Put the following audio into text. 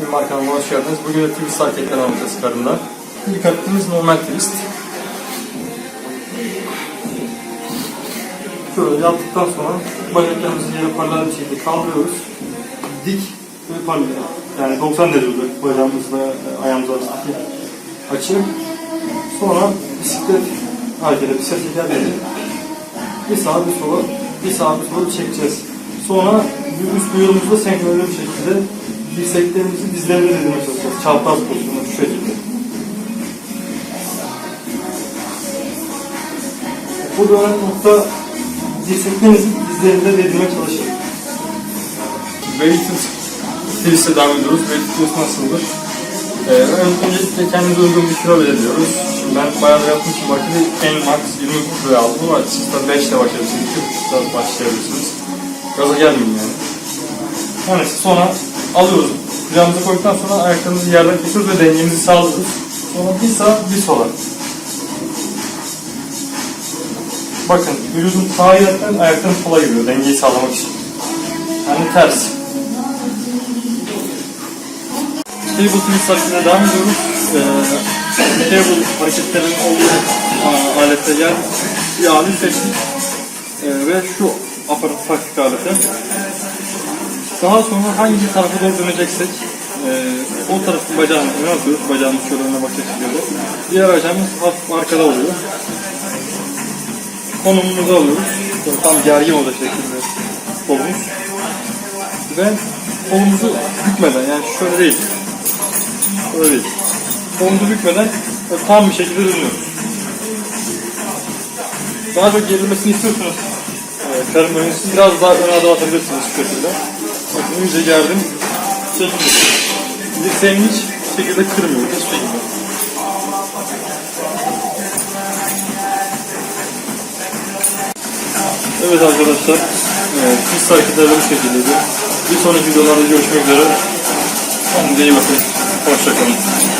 Mimar kanalıma hoş geldiniz. Bugün de twist hareketler alacağız karında. İlk hareketimiz normal twist. Şöyle yaptıktan sonra bacaklarımızı yere paralel bir şekilde kaldırıyoruz. Dik ve paralel. Yani 90 derece bacağımızla e, ayağımız arasındaki açı. Sonra bisiklet hareketi, bisiklet tekerleği. Bir sağa bir sola, bir sağa bir sola çekeceğiz. Sonra bir üst buyurumuzla senkronize bir şekilde dirseklerimizi dizlerine değdirmeye çalışacağız. Çapraz pozisyonda şu şekilde. Bu dönem nokta dirseklerinizi dizlerinize değdirmeye çalışın. Weighted twist'e devam ediyoruz. Weighted nasıldır? Ee, ön- öncelikle kendimize uygun bir kilo belirliyoruz. Ben bayağı belki de en max 20 kilo aldım ama de 5 ile başlayabilirsiniz, 2 ile başlayabilirsiniz. Gaza gelmeyin yani. Yani sonra alıyoruz. Kucağımıza koyduktan sonra ayaklarımızı yerden kesiyoruz ve dengemizi sağlıyoruz. Sonra bir sağa bir sola. Bakın vücudun sağa yerden ayakların sola giriyor dengeyi sağlamak için. Yani ters. Table twist hareketine devam ediyoruz. Ee, table hareketlerin olduğu aa, alette yer bir alet seçtik. Ee, ve şu aparat taktik aleti. Daha sonra hangi tarafa doğru döneceksek e, o tarafın bacağını öne atıyoruz. Bacağımız şöyle önüne şekilde. Diğer bacağımız hafif arkada oluyor. Konumumuzu alıyoruz. Böyle tam gergin olacak şekilde kolumuz. Ve kolumuzu bükmeden yani şöyle değil. Değil. Kolumuzu bükmeden tam bir şekilde dönüyoruz. Daha çok gerilmesini istiyorsunuz. E, karın bölgesi biraz daha öne adım atabilirsiniz şu şekilde. Bakın iyice gerdim. Çekildi. Dirseğimi hiç şekilde kırmıyor. Hiç şekilde. Evet arkadaşlar. Evet, pist hareketleri bu şekildeydi. Bir sonraki videolarda görüşmek üzere. Kendinize iyi bakın. Hoşçakalın.